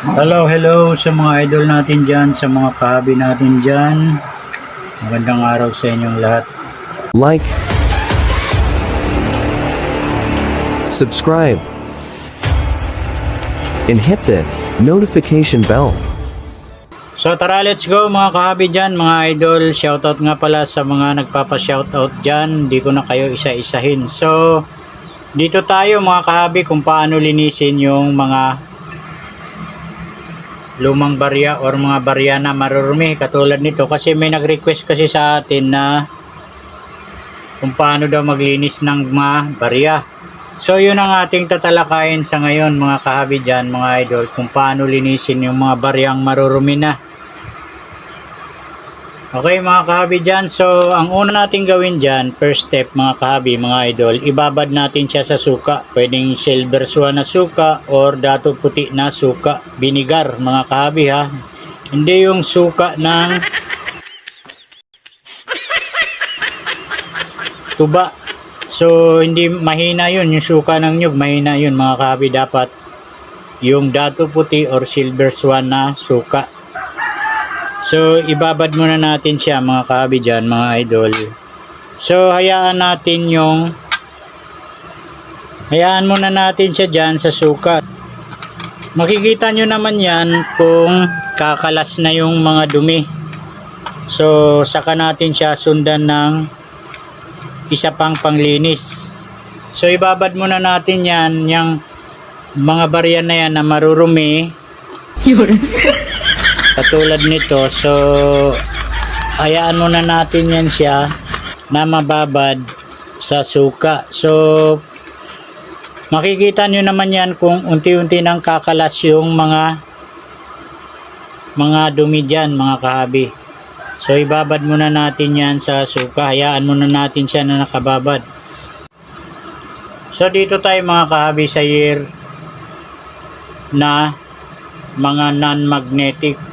Hello, hello sa mga idol natin dyan, sa mga kahabi natin dyan. Magandang araw sa inyong lahat. like, subscribe, and hit the notification bell. So tara, let's go mga kahabi dyan, mga idol. Shoutout nga pala sa mga nagpapa-shoutout dyan. Hindi ko na kayo isa-isahin. So, dito tayo mga kahabi kung paano linisin yung mga lumang barya or mga barya na marurumi katulad nito kasi may nag-request kasi sa atin na kung paano daw maglinis ng mga barya. So yun ang ating tatalakayin sa ngayon mga kahabi dyan mga idol kung paano linisin yung mga baryang marurumi na. Okay mga kahabi dyan, so ang una natin gawin dyan, first step mga kahabi, mga idol, ibabad natin siya sa suka. Pwedeng silver swan na suka or dato puti na suka, binigar mga kahabi ha. Hindi yung suka ng tuba. So hindi mahina yun, yung suka ng nyug, mahina yun mga kahabi. Dapat yung dato puti or silver swan na suka. So, ibabad muna natin siya mga kahabi dyan, mga idol. So, hayaan natin yung hayaan muna natin siya dyan sa suka. Makikita nyo naman yan kung kakalas na yung mga dumi. So, saka natin siya sundan ng isa pang panglinis. So, ibabad muna natin yan, yung mga barya na yan na marurumi. katulad nito so hayaan muna natin yan siya na mababad sa suka. So makikita nyo naman yan kung unti-unti nang kakalas yung mga mga dumi dyan mga kahabi. So ibabad muna natin yan sa suka. Hayaan muna natin siya na nakababad. So dito tayo mga kahabi sa year na mga non-magnetic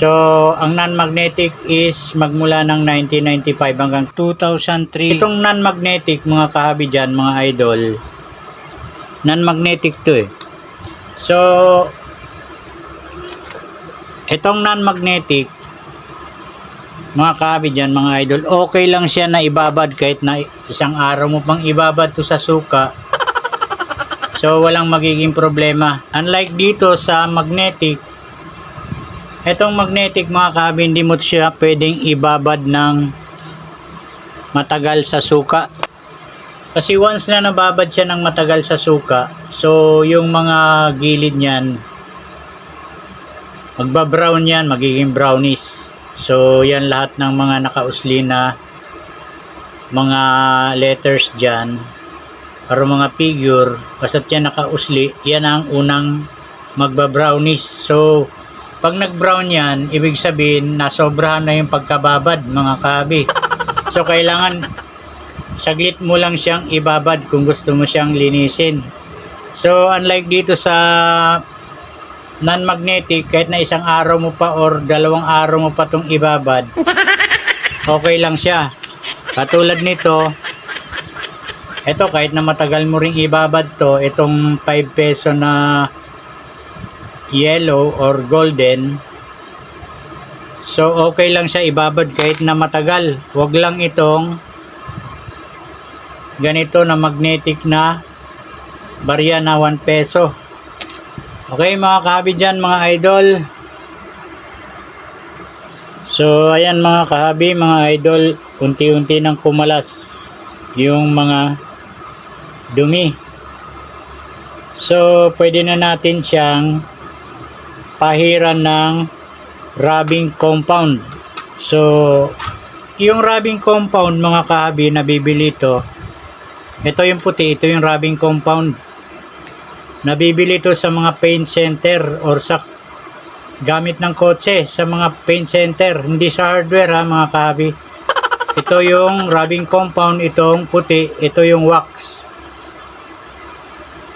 So, ang non-magnetic is magmula ng 1995 hanggang 2003. Itong non-magnetic, mga kahabi dyan, mga idol, non-magnetic to eh. So, itong non-magnetic, mga kahabi dyan, mga idol, okay lang siya na ibabad kahit na isang araw mo pang ibabad to sa suka. So, walang magiging problema. Unlike dito sa magnetic, Itong magnetic mga kahabi, hindi mo siya pwedeng ibabad ng matagal sa suka. Kasi once na nababad siya ng matagal sa suka, so yung mga gilid niyan, magbabrown yan, magiging brownish. So yan lahat ng mga nakausli na mga letters dyan, or mga figure, basta't yan nakausli, yan ang unang magbabrownish. So, pag nag-brown yan, ibig sabihin nasobrahan na yung pagkababad mga kabi. So kailangan saglit mo lang siyang ibabad kung gusto mo siyang linisin. So unlike dito sa non-magnetic, kahit na isang araw mo pa or dalawang araw mo pa itong ibabad, okay lang siya. Katulad nito, ito kahit na matagal mo ring ibabad to, itong 5 peso na yellow or golden. So okay lang siya ibabad kahit na matagal. Wag lang itong ganito na magnetic na barya na 1 peso. Okay mga kahabi dyan mga idol. So ayan mga kahabi mga idol unti-unti nang kumalas yung mga dumi. So pwede na natin siyang pahiran ng rubbing compound. So, yung rubbing compound mga kahabi na bibili ito, ito yung puti, ito yung rubbing compound. Nabibili ito sa mga paint center or sa gamit ng kotse sa mga paint center, hindi sa hardware ha mga kahabi. Ito yung rubbing compound, itong puti, ito yung wax.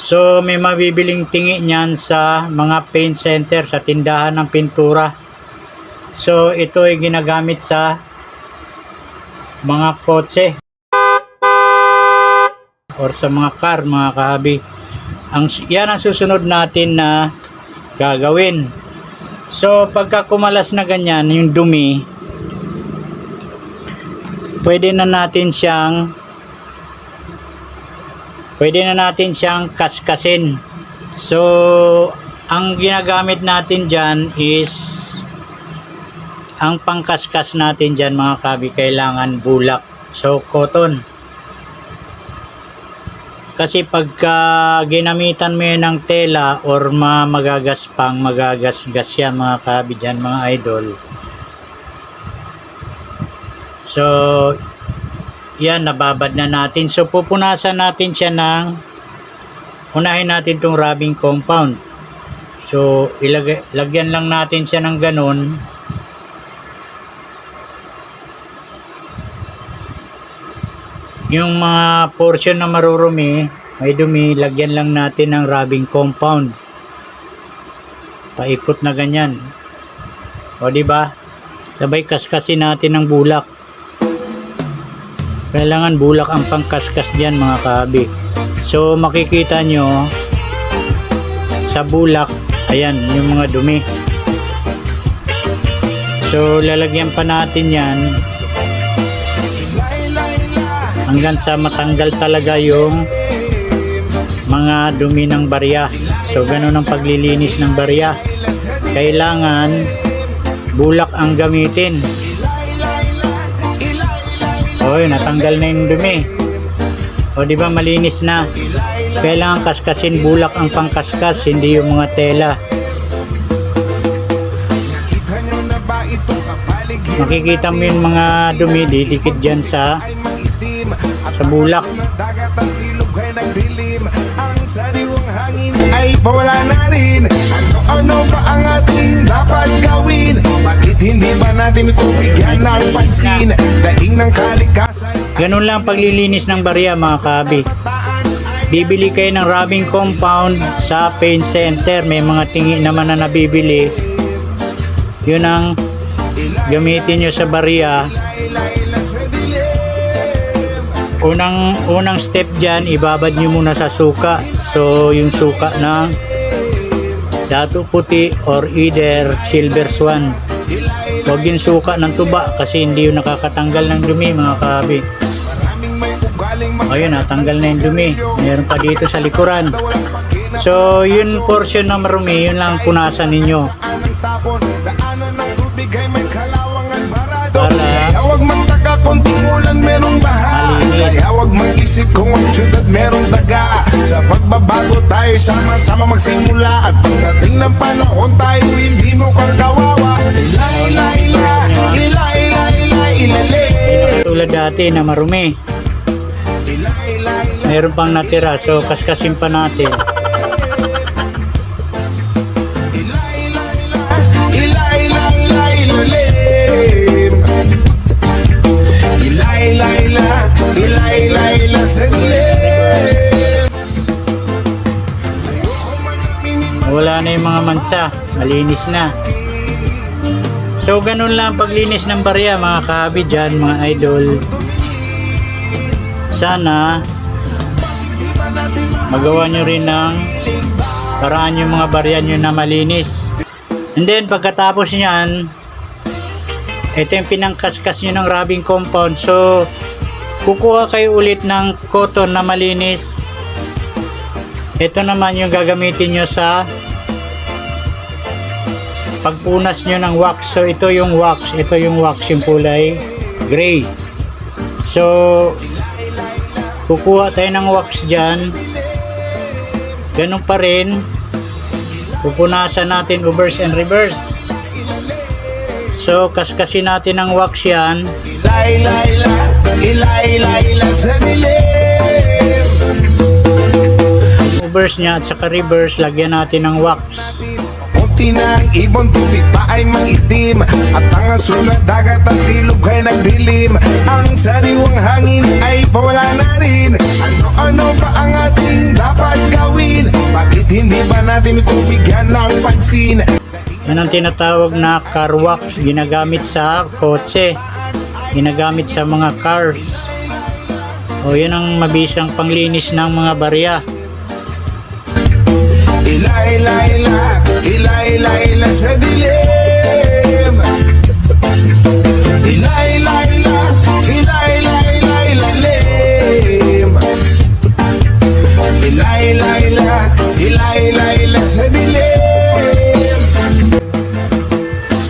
So may mabibiling tingi niyan sa mga paint center, sa tindahan ng pintura. So ito ay ginagamit sa mga kotse or sa mga car, mga kahabi. Ang, yan ang susunod natin na gagawin. So, pagka kumalas na ganyan, yung dumi, pwede na natin siyang pwede na natin siyang kaskasin. So, ang ginagamit natin dyan is ang pangkaskas natin dyan mga kabi, kailangan bulak. So, cotton. Kasi pagka ginamitan mo yun ng tela or ma magagaspang, magagasgas yan mga kabi dyan, mga idol. So, yan, nababad na natin. So, pupunasan natin siya ng unahin natin tong rubbing compound. So, ilagay, lagyan lang natin siya ng ganun. Yung mga portion na marurumi, may dumi, lagyan lang natin ng rubbing compound. Paikot na ganyan. O, di ba? Sabay kaskasin natin ng bulak. Kailangan bulak ang pangkaskas diyan mga kabi. So makikita nyo sa bulak, ayan yung mga dumi. So lalagyan pa natin yan hanggang sa matanggal talaga yung mga dumi ng barya. So ganun ang paglilinis ng barya. Kailangan bulak ang gamitin. Oy, natanggal na yung dumi. O di ba malinis na? Kailangan kaskasin bulak ang pangkaskas, hindi yung mga tela. Makikita mo yung mga dumi, didikit dyan sa sa bulak. ay pawala na rin Ano-ano ba ang ating dapat gawin? Bakit hindi ba natin ito bigyan ng pansin? Daing ng kalikasan Ganun lang paglilinis ng barya mga kabi. Bibili kayo ng rubbing compound sa paint center. May mga tingi naman na nabibili. Yun ang gamitin nyo sa barya. Unang, unang step dyan, ibabad nyo muna sa suka. So, yung suka ng dato puti or either silver swan. Huwag yung suka ng tuba kasi hindi yung nakakatanggal ng dumi mga mga Ayun, natanggal na yung dumi. Meron pa dito sa likuran. So, yun portion na marumi, yun lang punasan ninyo. ng Para- konting ulan merong baha Malinis. Kaya huwag mag-isip kung ang syudad merong daga Sa pagbabago tayo sama-sama magsimula At pagdating ng panahon tayo hindi mo kang kawawa Ila, ila, ila, ila, ila, ila, ilale Tulad dati na marumi. Meron pang natira. So, kaskasin pa natin. Mansa. Malinis na. So, ganun lang paglinis ng barya mga kahabi dyan, mga idol. Sana magawa nyo rin ng paraan yung mga barya nyo na malinis. And then, pagkatapos nyan, ito yung pinangkaskas nyo ng rubbing compound. So, kukuha kayo ulit ng cotton na malinis. Ito naman yung gagamitin nyo sa pagpunas nyo ng wax. So, ito yung wax. Ito yung wax, yung kulay gray. So, kukuha tayo ng wax dyan. Ganun pa rin. Pupunasan natin reverse and reverse. So, kaskasin natin ng wax yan. Reverse niya at saka reverse, lagyan natin ng wax. Kunti na ang ibon, tubig pa ay maitim At ang aso na dagat at ilog ay nagdilim Ang sariwang hangin ay pawala na rin Ano-ano ba ang ating dapat gawin? Bakit hindi ba natin ito bigyan ng pansin? Yan ang tinatawag na car wax. Ginagamit sa kotse. Ginagamit sa mga cars. O yan ang mabisang panglinis ng mga barya. Ila, ila, ila, Ila-ila-ila sa dilim Ila-ila-ila Ila-ila-ila-ilalim Ila-ila-ila Ila-ila-ila sa dilim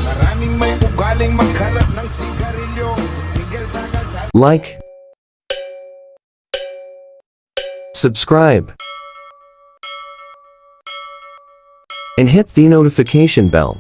Maraming may ugaling magkalat ng sigarilyo Miguel sa kalsada Like. Subscribe. And hit the notification bell.